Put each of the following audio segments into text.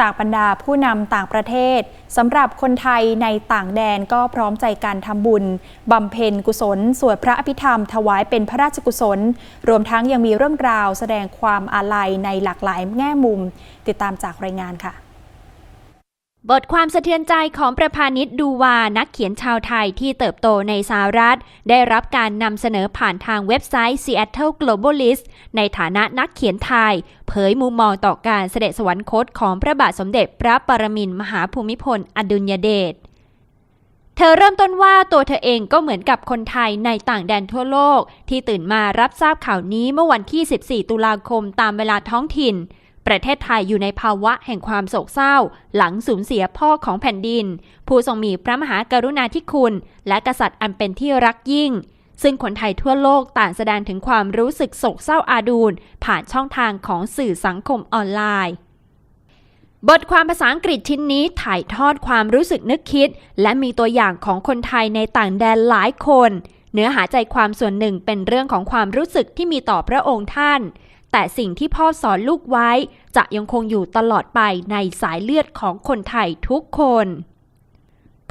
จากบรรดาผู้นำต่างประเทศสำหรับคนไทยในต่างแดนก็พร้อมใจการทำบุญบำเพ็ญกุศล สวดพระอภิธรรม ถวายเป็นพระราชกุศล รวมทั้งยังมีเรื่องราวแสดงความอาลัยในหลากหลายแง่มุม ติดตามจากรายงานค่ะ บทความสะเทือนใจของประพานิชดูวานักเขียนชาวไทยที่เติบโตในสหรัฐ ได้รับการนำเสนอผ่านทางเว็บไซต์ Seattle Globalist ในฐานะนักเขียนไทย เผยมุมมองต่อการเสด็จสวรรคตของพระบาทสมเด็จพระปรมินทรมหาภูมิพลอดุลยเดชเธอเริ่มต้นว่าตัวเธอเองก็เหมือนกับคนไทยในต่างแดนทั่วโลก ที่ตื่นมารับทราบข่าวนี้เมื่อวันที่ 14 ตุลาคมตามเวลาท้องถิ่น ประเทศไทยอยู่ในภาวะแห่งความโศกเศร้า หลังสูญเสียพ่อของแผ่นดิน ผู้ทรงมีพระมหากรุณาธิคุณ และกษัตริย์อันเป็นที่รักยิ่ง ซึ่งคนไทยทั่วโลกต่างแสดงถึงความรู้สึกโศกเศร้าอาดูลผ่านช่องทางของสื่อสังคมออนไลน์บทความภาษาอังกฤษชิ้นนี้ถ่ายทอดความรู้สึกนึกคิด และมีตัวอย่างของคนไทยในต่างแดนหลายคน เนื้อหาใจความส่วนหนึ่งเป็นเรื่องของความรู้สึกที่มีต่อพระองค์ท่าน แต่สิ่งที่พ่อสอนลูกไว้ จะยังคงอยู่ตลอดไปในสายเลือดของคนไทยทุกคน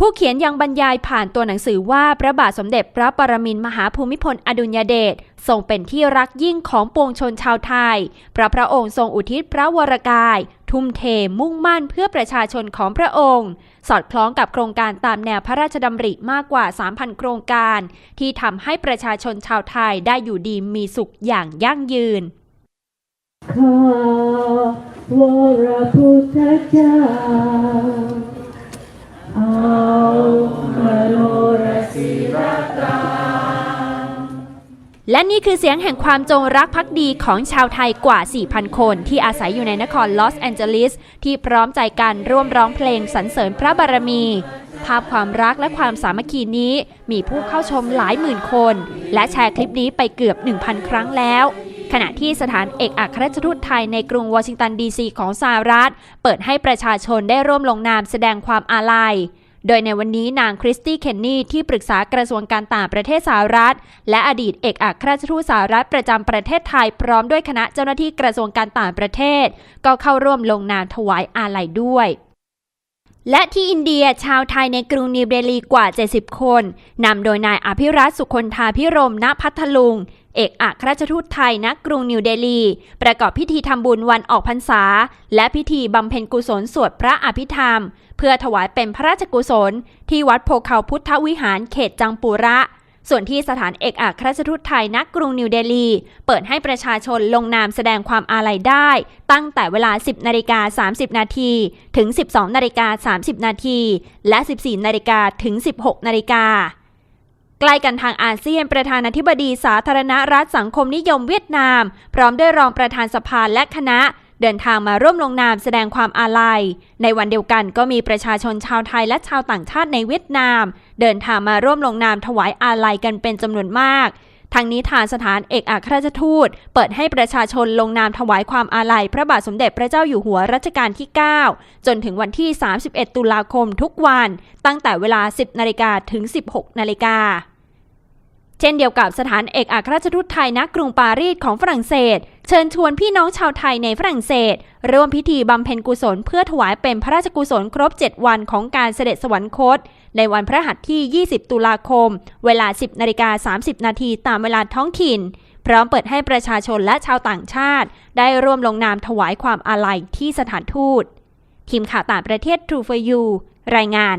ผู้เขียนยังบรรยายผ่านตัวหนังสือว่าพระบาทสมเด็จพระปรมินทรมหาภูมิพลอดุลยเดชทรงเป็นที่รักยิ่งของปวงชนชาวไทย พระพระองค์ทรงอุทิศพระวรกาย ทุ่มเทมุ่งมั่นเพื่อประชาชนของพระองค์ สอดคล้องกับโครงการตามแนวพระราชดำริมากกว่า 3,000 โครงการ ที่ทำให้ประชาชนชาวไทยได้อยู่ดีมีสุขอย่างยั่งยืน ข้าวรพุทธเจ้าเอามโนรสีรตาและนี่คือเสียงแห่งความจงรักภักดีของชาวไทยกว่า 4,000 คน ที่อาศัยอยู่ในนครลอสแอนเจลิส ที่พร้อมใจกันร่วมร้องเพลงสรรเสริญพระบารมี ภาพความรักและความสามัคคีนี้มีผู้เข้าชมหลายหมื่นคน และแชร์คลิปนี้ไปเกือบ 1,000 ครั้งแล้ว ขณะที่สถานเอกอัครราชทูตไทยในกรุงวอชิงตันดีซีของสหรัฐ เปิดให้ประชาชนได้ร่วมลงนามแสดงความอาลัย โดยในวันนี้นางคริสตี้เคนนีที่ปรึกษากระทรวงการต่างประเทศสหรัฐ และอดีตเอกอัครราชทูตสหรัฐประจำประเทศไทยพร้อมด้วยคณะเจ้าหน้าที่กระทรวงการต่างประเทศ ก็เข้าร่วมลงนามถวายอาลัยด้วยและที่อินเดียชาวไทยในกรุงนิวเดลีกว่า 70 คน นำโดยนายอภิรัตสุคนธาพิรมณพัทลุง เอกอัครราชทูตไทยณกรุงนิวเดลี ประกอบพิธีทำบุญวันออกพรรษา และพิธีบำเพ็ญกุศลสวดพระอภิธรรม เพื่อถวายเป็นพระราชกุศล ที่วัดโพเขาพุทธวิหารเขตจังปุระ ส่วนที่สถานเอกอัครราชทูตไทยณกรุงนิวเดลี เปิดให้ประชาชนลงนามแสดงความอาลัยได้ ตั้งแต่เวลา 10นาฬิกา30 นาทีถึง 12นาฬิกา30 นาทีและ 14นาฬิกาถึง 16นาฬิกา ใกล้กันทางอาเซียนประธานาธิบดีสาธารณรัฐสังคมนิยมเวียดนาม พร้อมด้วยรองประธานสภาและคณะ เดินทางมาร่วมลงนามแสดงความอาลัย ในวันเดียวกันก็มีประชาชนชาวไทยและชาวต่างชาติในเวียดนาม เดินทางมาร่วมลงนามถวายอาลัยกันเป็นจำนวนมาก ทางนี้ทางสถานเอกอัครราชทูต เปิดให้ประชาชนลงนามถวายความอาลัย พระบาทสมเด็จพระเจ้าอยู่หัวรัชกาลที่ 9 จนถึงวันที่ 31 ตุลาคมทุกวัน ตั้งแต่เวลา 10 นาฬิกาถึง 16 นาฬิกาเช่นเดียวกับสถานเอกอัครราชทูตไทยณกรุงปารีสของฝรั่งเศส เชิญชวนพี่น้องชาวไทยในฝรั่งเศส ร่วมพิธีบำเพ็ญกุศลเพื่อถวายเป็นพระราชกุศลครบ 7 วันของการเสด็จสวรรคต ในวันพระหัสที่ 20 ตุลาคม เวลา 10นาฬิกา30 นาทีตามเวลาท้องถิ่น พร้อมเปิดให้ประชาชนและชาวต่างชาติ ได้ร่วมลงนามถวายความอาลัยที่สถานทูตทีมข่าวต่างประเทศ True for You รายงาน